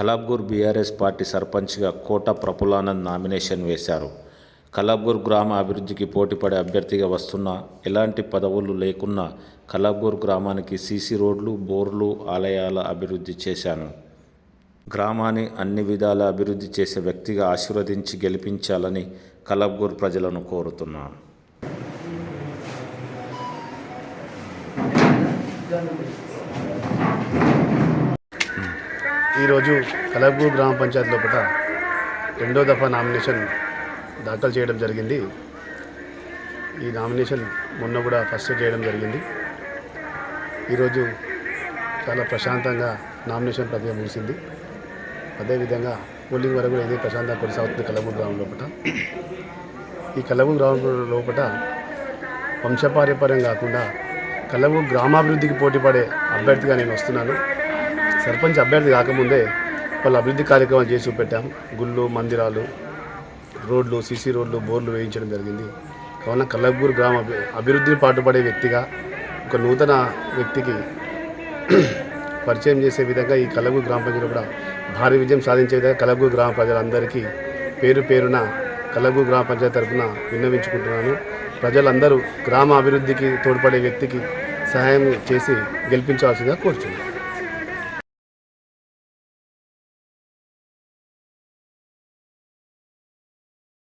కలాబ్గూర్ BRS party సర్పంచ్గా కోట ప్రఫులానంద్ nomination వేశారు. కలాబ్గూర్ గ్రామ అభివృద్ధికి పోటీపడే అభ్యర్థిగా వస్తున్న ఎలాంటి పదవులు లేకున్నా కలాబ్గూర్ గ్రామానికి సీసీ రోడ్లు బోర్లు ఆలయాల అభివృద్ధి చేశాను. గ్రామాన్ని అన్ని విధాల అభివృద్ధి చేసే వ్యక్తిగా ఆశీర్వదించి గెలిపించాలని కలాబ్గూర్ ప్రజలను కోరుతున్నాను ఈరోజు కలబూర్ గ్రామ పంచాయతీ లోపల రెండో దఫా నామినేషన్ దాఖలు చేయడం జరిగింది. ఈ నామినేషన్ మొన్న కూడా ఫస్ట్ చేయడం జరిగింది. ఈరోజు చాలా ప్రశాంతంగా నామినేషన్ ప్రక్రియ ముగిసింది. అదేవిధంగా పోలింగ్ వరకు కూడా ఇదే ప్రశాంతంగా కొనసాగుతుంది కలబూర్ గ్రామం లోపల. ఈ కలబూర్ గ్రామం లోపల వంశపారపర్యం కాకుండా కలబూర్ గ్రామాభివృద్ధికి పోటీపడే అభ్యర్థిగా నేను వస్తున్నాను. సర్పంచ్ అభ్యర్థి కాకముందే వాళ్ళు అభివృద్ధి కార్యక్రమాలు చేసి చూపెట్టాం. గుళ్ళు మందిరాలు రోడ్లు సీసీ రోడ్లు బోర్లు వేయించడం జరిగింది. కావున కల్లగూరు గ్రామ అభివృద్ధిని పాటుపడే వ్యక్తిగా ఒక నూతన వ్యక్తికి పరిచయం చేసే విధంగా ఈ కల్లగూరు గ్రామ పంచాయతీ కూడా భారీ విజయం సాధించే విధంగా కల్లగూరు గ్రామ ప్రజలందరికీ పేరు పేరున కల్లగూరు గ్రామ పంచాయతీ తరఫున విన్నవించుకుంటున్నాను. ప్రజలందరూ గ్రామ అభివృద్ధికి తోడ్పడే వ్యక్తికి సహాయం చేసి గెలిపించవలసిందిగా కోరుచున్నాను.